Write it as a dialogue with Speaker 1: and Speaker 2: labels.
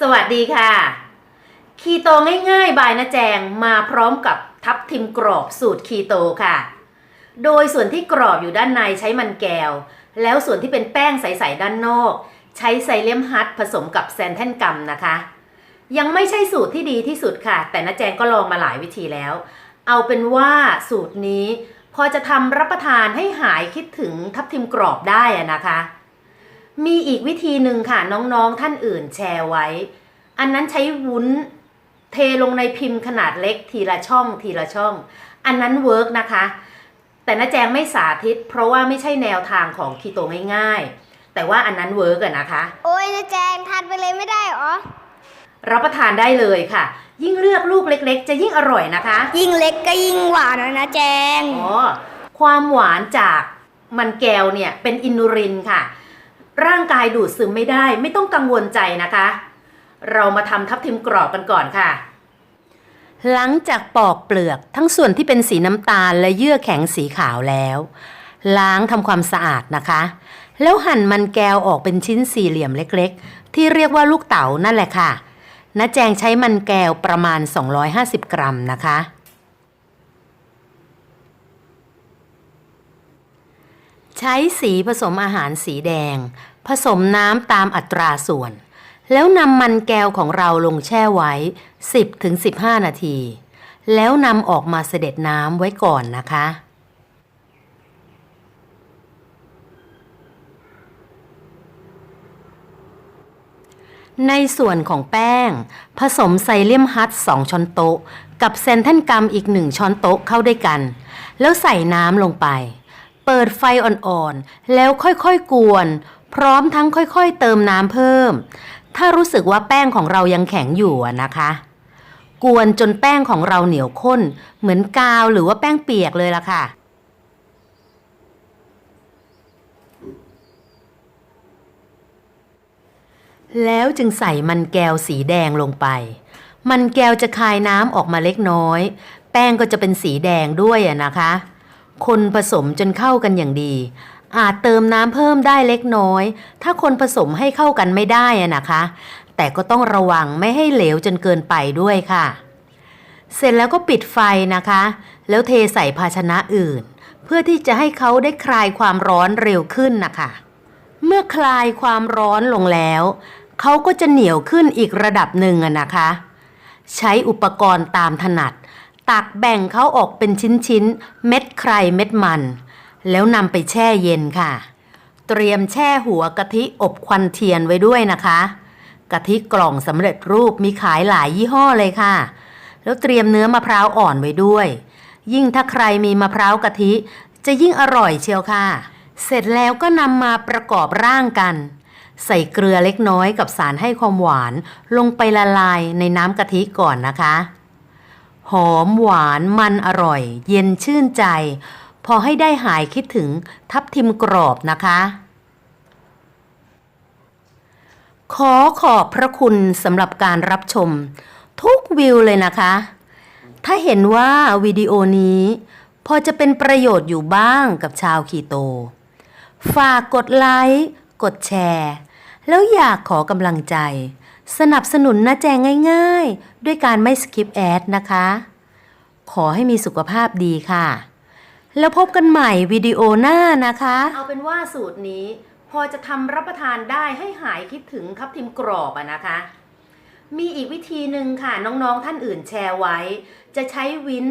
Speaker 1: สวัสดีค่ะ คีโตง่ายๆ บายนะแจงมาพร้อมกับทับทิมกรอบสูตรคีโตค่ะ โดยส่วนที่กรอบอยู่ด้านในใช้มันแก้ว แล้วส่วนที่เป็นแป้งใส ๆ ด้านนอก ใช้ไซเลียมฮัตผสมกับแซนแทนกัมนะคะ ยังไม่ใช่สูตรที่ดีที่สุดค่ะ แต่นะแจงก็ลองมาหลายวิธีแล้ว เอาเป็นว่าสูตรนี้ พอจะทำรับประทานให้หายคิดถึงทับทิมกรอบได้นะคะ มีอีกวิธีหนึ่งค่ะน้องๆท่านอื่นแชร์ไว้ อันนั้นใช้วุ้นเทลงในพิมพ์ขนาดเล็กทีละช่องทีละช่อง อันนั้นเวิร์กนะคะ แต่น้าแจงไม่สาธิต เพราะว่าไม่ใช่แนวทางของคีโตง่ายๆ แต่ว่าอันนั้นเวิร์กอะนะคะ
Speaker 2: โอ้ยนะแจงทานไปเลยไม่ได้เหรอ
Speaker 1: รับประทานได้เลยค่ะ ยิ่งเลือกลูกเล็ก ๆ จะยิ่งอร่อยนะคะ
Speaker 2: ยิ่งเล็กก็ยิ่งหวานนะนะแจง
Speaker 1: อ๋อความหวานจากมันแก้วเนี่ยเป็นอินูรินค่ะ ร่างกายดูดซึมไม่ได้ไม่ต้องกังวลใจนะคะ เรามาทำทับทิมกรอบกันก่อนค่ะ หลังจากปอกเปลือกทั้งส่วนที่เป็นสีน้ำตาลและเยื่อแข็งสีขาวแล้ว ล้างทำความสะอาดนะคะ แล้วหั่นมันแก้วออกเป็นชิ้นสี่เหลี่ยมเล็กๆ ที่เรียกว่าลูกเต๋านั่นแหละค่ะน้าแจงใช้มันแก้วประมาณ 250 กรัมนะคะ ใช้สีผสมอาหารสีแดง ผสมน้ำตามอัตราส่วน แล้วนำมันแก้วของเราลงแช่ไว้ 10-15 นาที แล้วนำออกมาเสด็จน้ำไว้ก่อนนะคะ ในส่วนของแป้ง ผสมไซเลียมฮัต2ช้อนโต๊ะ กับเซนเทนกัมอีก 1 ช้อนโต๊ะเข้าด้วยกัน แล้วใส่น้ำลงไป เปิดไฟอ่อนๆ แล้วค่อยๆกวน พร้อมทั้งค่อยๆเติมน้ำเพิ่ม ถ้ารู้สึกว่าแป้งของเรายังแข็งอยู่นะคะ กวนจนแป้งของเราเหนียวข้น เหมือนกาวหรือว่าแป้งเปียกเลยล่ะค่ะแล้วจึงใส่มันแก้วสีแดงลงไป มันแก้วจะคายน้ำออกมาเล็กน้อย แป้งก็จะเป็นสีแดงด้วยอะนะคะ คนผสมจนเข้ากันอย่างดี อาจเติมน้ำเพิ่มได้เล็กน้อย ถ้าคนผสมให้เข้ากันไม่ได้นะคะ แต่ก็ต้องระวังไม่ให้เหลวจนเกินไปด้วยค่ะ เสร็จแล้วก็ปิดไฟนะคะ แล้วเทใส่ภาชนะอื่น เพื่อที่จะให้เขาได้คลายความร้อนเร็วขึ้นนะคะ เมื่อคลายความร้อนลงแล้วเขาก็จะเหนียวขึ้นอีกระดับหนึ่งอะนะคะ ใช้อุปกรณ์ตามถนัด ตักแบ่งเขาออกเป็นชิ้นๆ เม็ดใครเม็ดมัน แล้วนำไปแช่เย็นค่ะ เตรียมแช่หัวกะทิอบควันเทียนไว้ด้วยนะคะ กะทิกล่องสำเร็จรูปมีขายหลายยี่ห้อเลยค่ะ แล้วเตรียมเนื้อมะพร้าวอ่อนไว้ด้วย ยิ่งถ้าใครมีมะพร้าวกะทิ จะยิ่งอร่อยเชียวค่ะ เสร็จแล้วก็นำมาประกอบร่างกัน ใส่เกลือเล็กน้อยกับสารให้ความหวานลงไปละลายในน้ำกะทิก่อนนะคะ หอมหวานมันอร่อย เย็นชื่นใจ พอให้ได้หายคิดถึงทับทิมกรอบนะคะ ขอขอบพระคุณสำหรับการรับชม ทุกวิวเลยนะคะ ถ้าเห็นว่าวิดีโอนี้ พอจะเป็นประโยชน์อยู่บ้างกับชาวคีโต ฝากกดไลค์กดแชร์ แล้วอยากขอกำลังใจ สนับสนุนน้าแจงง่าย ๆ ด้วยการไม่สคิปแอดนะคะ ขอให้มีสุขภาพดีค่ะ แล้วพบกันใหม่วิดีโอหน้านะคะ เอาเป็นว่าสูตรนี้พอจะทำรับประทานได้ให้หายคิดถึงทับทิมกรอบอะนะคะ มีอีกวิธีหนึ่งค่ะน้องๆท่านอื่นแชร์ไว้ จะใช้วิ้น